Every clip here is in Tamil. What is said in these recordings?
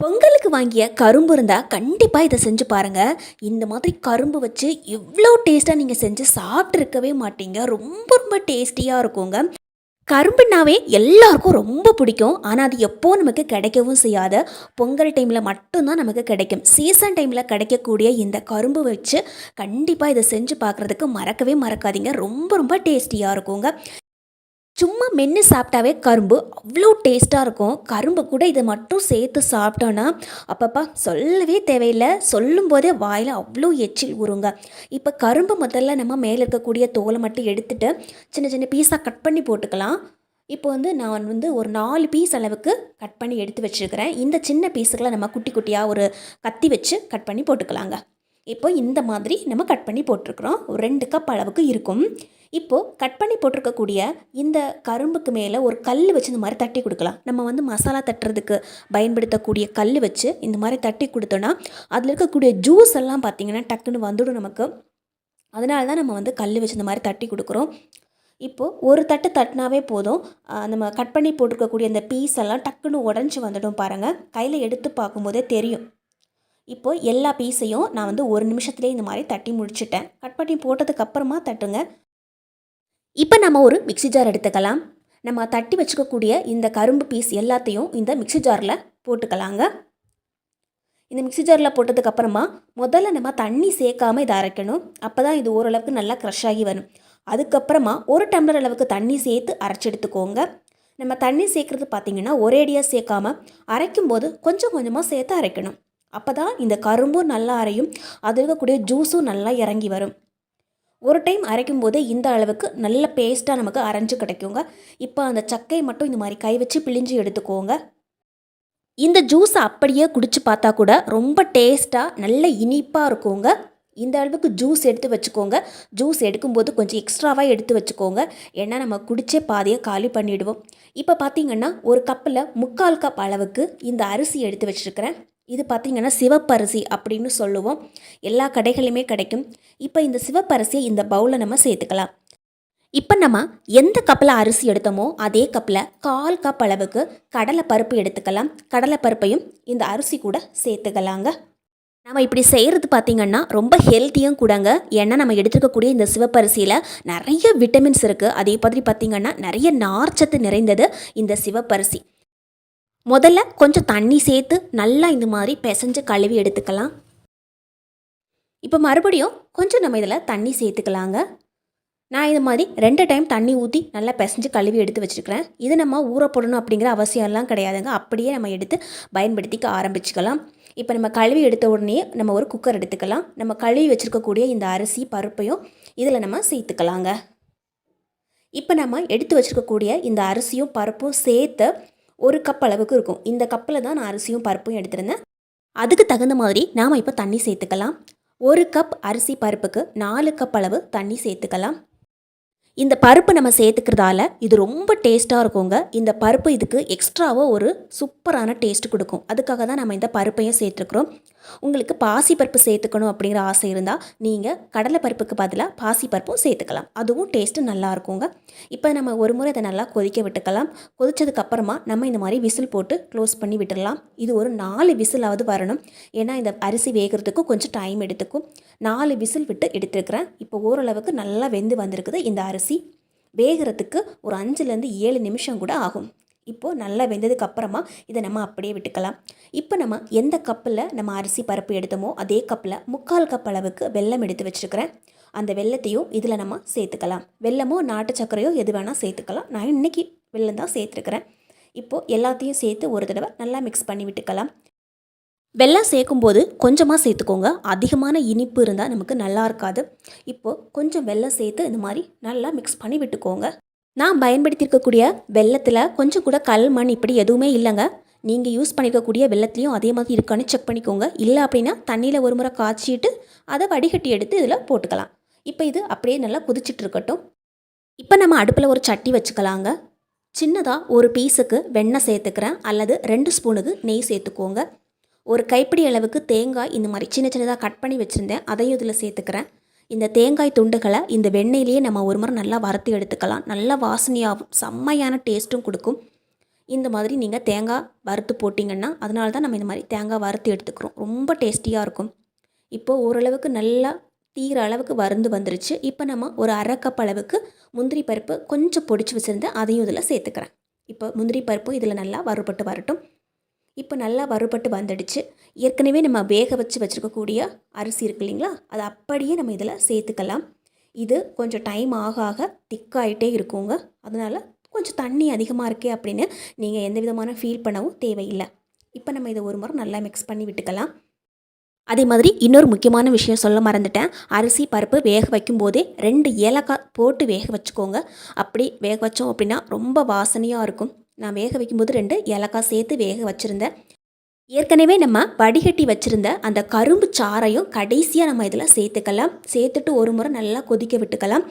பொங்கலுக்கு வாங்கிய கரும்பு இருந்தால் கண்டிப்பாக இதை செஞ்சு பாருங்கள் இந்த மாதிரி கரும்பு வச்சு இவ்வளோ டேஸ்ட்டாக நீங்கள் செஞ்சு சாப்பிட்ருக்கவே மாட்டீங்க. ரொம்ப ரொம்ப டேஸ்டியாக இருக்குங்க. கரும்புனாவே எல்லாருக்கும் ரொம்ப பிடிக்கும். ஆனால் அது எப்போ நமக்கு கிடைக்கவும் செய்யாது. பொங்கல் டைமில் மட்டும்தான் நமக்கு கிடைக்கும். சீசன் டைமில் கிடைக்கக்கூடிய இந்த கரும்பு வச்சு கண்டிப்பாக இதை செஞ்சு பார்க்குறதுக்கு மறக்கவே மறக்காதீங்க. ரொம்ப ரொம்ப டேஸ்டியாக இருக்குங்க. சும்மா மென்று சாப்பிட்டாவே கரும்பு. அவ்வளோ டேஸ்ட்டாக இருக்கும். கரும்பு கூட இதை மட்டும் சேர்த்து சாப்பிட்டோன்னா அப்பப்பா சொல்லவே தேவையில்லை. சொல்லும் போதே வாயில் அவ்வளோ எச்சில் ஊறுங்க. இப்போ கரும்பு முதல்ல நம்ம மேலே இருக்கக்கூடிய தோலை மட்டும் எடுத்துட்டு சின்ன சின்ன பீஸாக கட் பண்ணி போட்டுக்கலாம். இப்போ வந்து நான் வந்து ஒரு நாலு பீஸ் அளவுக்கு கட் பண்ணி எடுத்து வச்சுருக்கிறேன். இந்த சின்ன பீஸுகளை நம்ம குட்டி குட்டியாக ஒரு கத்தி வச்சு கட் பண்ணி போட்டுக்கலாங்க. இப்போ இந்த மாதிரி நம்ம கட் பண்ணி போட்டிருக்கிறோம். ஒரு ரெண்டு கப் அளவுக்கு இருக்கும். இப்போது கட் பண்ணி போட்டிருக்கக்கூடிய இந்த கரும்புக்கு மேலே ஒரு கல் வச்சு இந்த மாதிரி தட்டி கொடுக்கலாம். நம்ம வந்து மசாலா தட்டுறதுக்கு பயன்படுத்தக்கூடிய கல் வச்சு இந்த மாதிரி தட்டி கொடுத்தோன்னா அதில் இருக்கக்கூடிய ஜூஸ் எல்லாம் பார்த்திங்கன்னா டக்குன்னு வந்துடும் நமக்கு. அதனால தான் நம்ம வந்து கல் வச்சு இந்த மாதிரி தட்டி கொடுக்குறோம். இப்போது ஒரு தட்டு தட்டினாவே போதும். நம்ம கட் பண்ணி போட்டிருக்கக்கூடிய அந்த பீஸ் எல்லாம் டக்குன்னு உடஞ்சி வந்துடும் பாருங்கள் கையில் எடுத்து பார்க்கும்போதே தெரியும். இப்போது எல்லா பீஸையும் நான் வந்து ஒரு நிமிஷத்துலேயே இந்த மாதிரி தட்டி முடிச்சிட்டேன். கட் பண்ணி போட்டதுக்கப்புறமா தட்டுங்க. இப்போ நம்ம ஒரு மிக்ஸி ஜார் எடுத்துக்கலாம். நம்ம தட்டி வச்சுக்கக்கூடிய இந்த கரும்பு பீஸ் எல்லாத்தையும் இந்த மிக்ஸி ஜாரில் போட்டுக்கலாங்க. இந்த மிக்ஸி ஜாரில் போட்டதுக்கப்புறமா முதல்ல நம்ம தண்ணி சேர்க்காம இதை அரைக்கணும். அப்போ தான் இது ஓரளவுக்கு நல்லா க்ரஷ் ஆகி வரும். அதுக்கப்புறமா ஒரு டம்ளர் அளவுக்கு தண்ணி சேர்த்து அரைச்சி எடுத்துக்கோங்க. நம்ம தண்ணி சேர்க்குறது பார்த்தீங்கன்னா ஒரேடியாக சேர்க்காம அரைக்கும்போது கொஞ்சம் கொஞ்சமாக சேர்த்து அரைக்கணும். அப்போ தான் இந்த கரும்பும் நல்லா அரையும். அதில் இருக்கக்கூடிய ஜூஸும் நல்லா இறங்கி வரும். ஒரு டைம் அரைக்கும் போது இந்த அளவுக்கு நல்ல பேஸ்ட்டாக நமக்கு அரைஞ்சு கிடைக்குங்க. இப்போ அந்த சக்கையை மட்டும் இந்த மாதிரி கை வச்சு பிழிஞ்சு எடுத்துக்கோங்க. இந்த ஜூஸை அப்படியே குடிச்சு பார்த்தா கூட ரொம்ப டேஸ்ட்டாக நல்ல இனிப்பாக இருக்குங்க. இந்த அளவுக்கு ஜூஸ் எடுத்து வச்சுக்கோங்க. ஜூஸ் எடுக்கும்போது கொஞ்சம் எக்ஸ்ட்ராவாக எடுத்து வச்சுக்கோங்க. ஏன்னா நம்ம குடிச்சே பாதியை காலி பண்ணிவிடுவோம் இப்போ பார்த்தீங்கன்னா ஒரு கப்பில் முக்கால் கப் அளவுக்கு இந்த அரிசி எடுத்து வச்சுருக்கிறேன். இது பார்த்திங்கன்னா சிவப்பரிசி அப்படின்னு சொல்லுவோம். எல்லா கடைகளிலுமே கிடைக்கும். இப்போ இந்த சிவப்பரிசியை இந்த பவுலில் நம்ம சேர்த்துக்கலாம். இப்போ நம்ம எந்த கப்பில் அரிசி எடுத்தோமோ அதே கப்பில் கால் கப் அளவுக்கு கடலை பருப்பு எடுத்துக்கலாம். கடலை பருப்பையும் இந்த அரிசி கூட சேர்த்துக்கலாங்க. நம்ம இப்படி செய்கிறது பார்த்திங்கன்னா ரொம்ப ஹெல்த்தியும் கூடங்க. ஏன்னா நம்ம எடுத்துக்கக்கூடிய இந்த சிவப்பரிசியில் நிறைய விட்டமின்ஸ் இருக்குது அதே மாதிரி பார்த்திங்கன்னா நிறைய நார்ச்சத்து நிறைந்தது இந்த சிவப்பரிசி. முதல்ல கொஞ்சம் தண்ணி சேர்த்து நல்லா இந்த மாதிரி பிசைஞ்சு கழுவி எடுத்துக்கலாம். இப்போ மறுபடியும் கொஞ்சம் நம்ம இதில் தண்ணி சேர்த்துக்கலாங்க. நான் இது மாதிரி ரெண்டு டைம் தண்ணி ஊற்றி நல்லா பிசைஞ்சு கழுவி எடுத்து வச்சுருக்கிறேன். இது நம்ம ஊற போடணும் அப்படிங்கிற அவசியம்லாம் கிடையாதுங்க. அப்படியே நம்ம எடுத்து பயன்படுத்திக்க ஆரம்பிச்சுக்கலாம். இப்போ நம்ம கழுவி எடுத்த உடனே நம்ம ஒரு குக்கர் எடுத்துக்கலாம். நம்ம கழுவி வச்சுருக்கக்கூடிய இந்த அரிசி பருப்பையும் இதில் நம்ம சேர்த்துக்கலாங்க. இப்போ நம்ம எடுத்து வச்சுருக்கக்கூடிய இந்த அரிசியும் பருப்பும் சேர்த்து ஒரு கப் அளவுக்கு இருக்கும். இந்த கப்பில் தான் நான் அரிசியும் பருப்பும் எடுத்திருந்தேன். அதுக்கு தகுந்த மாதிரி நாம் இப்போ தண்ணி சேர்த்துக்கலாம். ஒரு கப் அரிசி பருப்புக்கு நாலு கப் அளவு தண்ணி சேர்த்துக்கலாம். இந்த பருப்பு நம்ம சேர்த்துக்கிறதால இது ரொம்ப டேஸ்ட்டாக இருக்குங்க. இந்த பருப்பு இதுக்கு எக்ஸ்ட்ராவாக ஒரு சூப்பரான டேஸ்ட் கொடுக்கும். அதுக்காக தான் நம்ம இந்த பருப்பையும் சேர்த்துருக்குறோம். உங்களுக்கு பாசி பருப்பு சேர்த்துக்கணும் அப்படிங்கிற ஆசை இருந்தால் நீங்கள் கடலை பருப்புக்கு பதிலாக பாசி பருப்பும் சேர்த்துக்கலாம். அதுவும் டேஸ்ட்டு நல்லா இருக்குங்க. இப்போ நம்ம ஒரு முறை இதை நல்லா கொதிக்க விட்டுக்கலாம். கொதித்ததுக்கப்புறமா நம்ம இந்த மாதிரி விசில் போட்டு க்ளோஸ் பண்ணி விட்டுடலாம் இது ஒரு நாலு விசிலாவது வரணும். ஏன்னா இந்த அரிசி வேகிறதுக்கும் கொஞ்சம் டைம் எடுத்துக்கும். நாலு விசில் விட்டு எடுத்துருக்கிறேன். இப்போ ஓரளவுக்கு நல்லா வெந்து வந்திருக்குது. இந்த அரிசி வேகிறதுக்கு ஒரு அஞ்சுலேருந்து ஏழு நிமிஷம் கூட ஆகும். இப்போது நல்லா வெந்ததுக்கு அப்புறமா இதை நம்ம அப்படியே விட்டுக்கலாம். இப்போ நம்ம எந்த கப்பில் நம்ம அரிசி பருப்பு எடுத்தோமோ அதே கப்பில் முக்கால் கப் அளவுக்கு வெல்லம் எடுத்து வச்சுருக்கிறேன். அந்த வெல்லத்தையும் இதில் நம்ம சேர்த்துக்கலாம். வெல்லமோ நாட்டு சர்க்கரையோ எது வேணால் சேர்த்துக்கலாம். நான் இன்றைக்கி வெல்லம் தான் சேர்த்துருக்குறேன். இப்போது எல்லாத்தையும் சேர்த்து ஒரு தடவை நல்லா மிக்ஸ் பண்ணி விட்டுக்கலாம். வெல்லம் சேர்க்கும்போது கொஞ்சமாக சேர்த்துக்கோங்க. அதிகமான இனிப்பு இருந்தால் நமக்கு நல்லா இருக்காது. இப்போது கொஞ்சம் வெள்ளம் சேர்த்து இந்த மாதிரி நல்லா மிக்ஸ் பண்ணி விட்டுக்கோங்க. நான் பயன்படுத்தியிருக்கக்கூடிய வெள்ளத்தில் கொஞ்சம் கூட கல் மண் இப்படி எதுவுமே இல்லைங்க. நீங்கள் யூஸ் பண்ணிக்கக்கூடிய வெள்ளத்துலேயும் அதே மாதிரி இருக்கான்னு செக் பண்ணிக்கோங்க. இல்லை அப்படின்னா தண்ணியில் ஒரு முறை காய்ச்சிட்டு அதை வடிகட்டி எடுத்து இதில் போட்டுக்கலாம். இப்போ இது அப்படியே நல்லா குதிச்சிட்டு இருக்கட்டும். இப்போ நம்ம அடுப்பில் ஒரு சட்டி வச்சுக்கலாங்க. சின்னதாக ஒரு பீஸுக்கு வெண்ணெய் சேர்த்துக்கிறேன். அல்லது ரெண்டு ஸ்பூனுக்கு நெய் சேர்த்துக்கோங்க. ஒரு கைப்பிடி அளவுக்கு தேங்காய் இந்த மாதிரி சின்ன சின்னதாக கட் பண்ணி வச்சுருந்தேன். அதையும் இதில் சேர்த்துக்கிறேன். இந்த தேங்காய் துண்டுகளை இந்த வெண்ணெயிலேயே நம்ம ஒரு முறை நல்லா வறுத்து எடுத்துக்கலாம். நல்லா வாசனையாகவும் செம்மையான டேஸ்ட்டும் கொடுக்கும். இந்த மாதிரி நீங்கள் தேங்காய் வறுத்து போட்டிங்கன்னா அதனால தான் நம்ம இந்த மாதிரி தேங்காய் வறுத்து எடுத்துக்கிறோம். ரொம்ப டேஸ்டியாக இருக்கும். இப்போது ஓரளவுக்கு நல்லா தீர அளவுக்கு வறுந்து வந்துருச்சு. இப்போ நம்ம ஒரு அரை கப் அளவுக்கு முந்திரி பருப்பு கொஞ்சம் பொடிச்சு வச்சுருந்தேன். அதையும் இதில் சேர்த்துக்கிறேன். இப்போ முந்திரி பருப்பும் இதில் நல்லா வறுபட்டு வரட்டும். இப்போ நல்லா வறுபட்டு வந்துடுச்சு ஏற்கனவே நம்ம வேக வச்சு வச்சுருக்கக்கூடிய அரிசி இருக்கு இல்லைங்களா? அதை அப்படியே நம்ம இதில் சேர்த்துக்கலாம். இது கொஞ்சம் டைம் ஆக ஆக திக்காயிட்டே இருக்குங்க. அதனால் கொஞ்சம் தண்ணி அதிகமாக இருக்கே அப்படின்னு நீங்கள் எந்த விதமான ஃபீல் பண்ணவும் தேவையில்லை. இப்போ நம்ம இதை ஒரு முறை நல்லா மிக்ஸ் பண்ணி விட்டுக்கலாம். அதே மாதிரி இன்னொரு முக்கியமான விஷயம் சொல்ல மறந்துட்டேன். அரிசி பருப்பு வேக வைக்கும் போதே ரெண்டு ஏலக்காய் போட்டு வேக வச்சுக்கோங்க. அப்படி வேக வச்சோம் அப்படின்னா ரொம்ப வாசனையாக இருக்கும். நான் வேக வைக்கும்போது ரெண்டு ஏலக்காய் சேர்த்து வேக வச்சுருந்தேன் ஏற்கனவே நம்ம வடிகட்டி வச்சுருந்த அந்த கரும்பு சாறையும் கடைசியாக நம்ம இதில் சேர்த்துக்கலாம். சேர்த்துட்டு ஒரு முறை நல்லா கொதிக்க விட்டுக்கலாம்.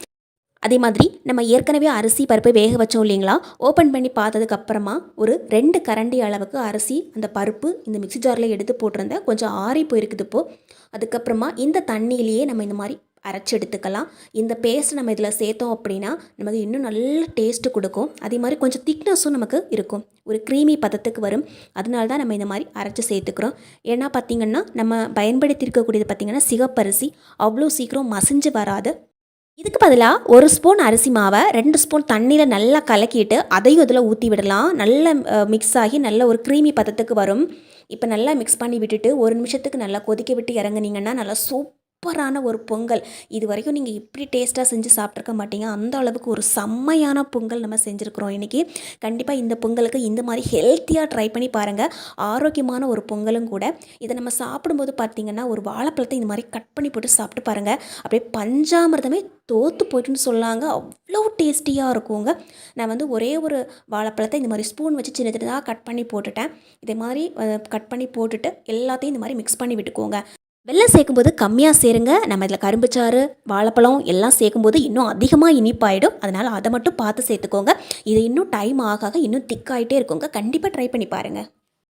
அதே மாதிரி நம்ம ஏற்கனவே அரிசி பருப்பு வேக வச்சோம் இல்லைங்களா? ஓப்பன் பண்ணி பார்த்ததுக்கப்புறமா ஒரு ரெண்டு கரண்டி அளவுக்கு அரிசி அந்த பருப்பு இந்த மிக்ஸி ஜாரில் எடுத்து போட்டிருந்தேன் கொஞ்சம் ஆறி போயிருக்குது இப்போது அதுக்கப்புறமா இந்த தண்ணியிலேயே நம்ம இந்த மாதிரி அரைச்சி எடுத்துக்கலாம் இந்த பேஸ்ட் நம்ம இதில் சேர்த்தோம் அப்படின்னா நமக்கு இன்னும் நல்ல டேஸ்ட்டு கொடுக்கும். அதே மாதிரி கொஞ்சம் திக்னஸும் நமக்கு இருக்கும். ஒரு க்ரீமி பதத்துக்கு வரும். அதனால தான் நம்ம இந்த மாதிரி அரைச்சி சேர்த்துக்கிறோம். ஏன்னா பார்த்திங்கன்னா நம்ம பயன்படுத்தியிருக்கக்கூடியது பார்த்திங்கன்னா சிகப்பரிசி. அவ்வளோ சீக்கிரம் மசிஞ்சு வராது. இதுக்கு பதிலாக ஒரு ஸ்பூன் அரிசி மாவை ரெண்டு ஸ்பூன் தண்ணியில் நல்லா கலக்கிட்டு அதையும் இதில் ஊற்றி விடலாம். நல்லா மிக்ஸ் ஆகி நல்ல ஒரு க்ரீமி பதத்துக்கு வரும். இப்போ நல்லா மிக்ஸ் பண்ணி விட்டுட்டு ஒரு நிமிஷத்துக்கு நல்லா கொதிக்க விட்டு இறங்குனீங்கன்னா நல்லா சூப் சூப்பரான ஒரு பொங்கல். இது வரைக்கும் நீங்கள் இப்படி டேஸ்ட்டாக செஞ்சு சாப்பிட்ருக்க மாட்டீங்க. அந்த அளவுக்கு ஒரு செம்மையான பொங்கல் நம்ம செஞ்சுருக்குறோம் இன்றைக்கி கண்டிப்பாக இந்த பொங்கலுக்கு இந்த மாதிரி ஹெல்த்தியாக ட்ரை பண்ணி பாருங்கள் ஆரோக்கியமான ஒரு பொங்கலும் கூட. இதை நம்ம சாப்பிடும்போது பார்த்தீங்கன்னா ஒரு வாழைப்பழத்தை இந்த மாதிரி கட் பண்ணி போட்டு சாப்பிட்டு பாருங்கள் அப்படியே பஞ்சாமிர்தமே தோற்று போயிட்டுன்னு சொல்லாங்க. அவ்வளோ டேஸ்டியாக இருக்குங்க. நான் வந்து ஒரே ஒரு வாழைப்பழத்தை இந்த மாதிரி ஸ்பூன் வச்சு சின்ன சின்னதாக கட் பண்ணி போட்டுட்டேன். இதே மாதிரி கட் பண்ணி போட்டுட்டு எல்லாத்தையும் இந்த மாதிரி மிக்ஸ் பண்ணி விட்டுக்கோங்க. வெள்ளம் சேர்க்கும்போது கம்மியாக சேருங்க. நம்ம இதில் கரும்புச்சாறு வாழைப்பழம் எல்லாம் சேர்க்கும்போது இன்னும் அதிகமாக இனிப்பாயிடும். அதனால் அதை மட்டும் பார்த்து சேர்த்துக்கோங்க. இது இன்னும் டைம் ஆக இன்னும் திக்காயிட்டே இருக்குங்க. கண்டிப்பாக ட்ரை பண்ணி பாருங்கள்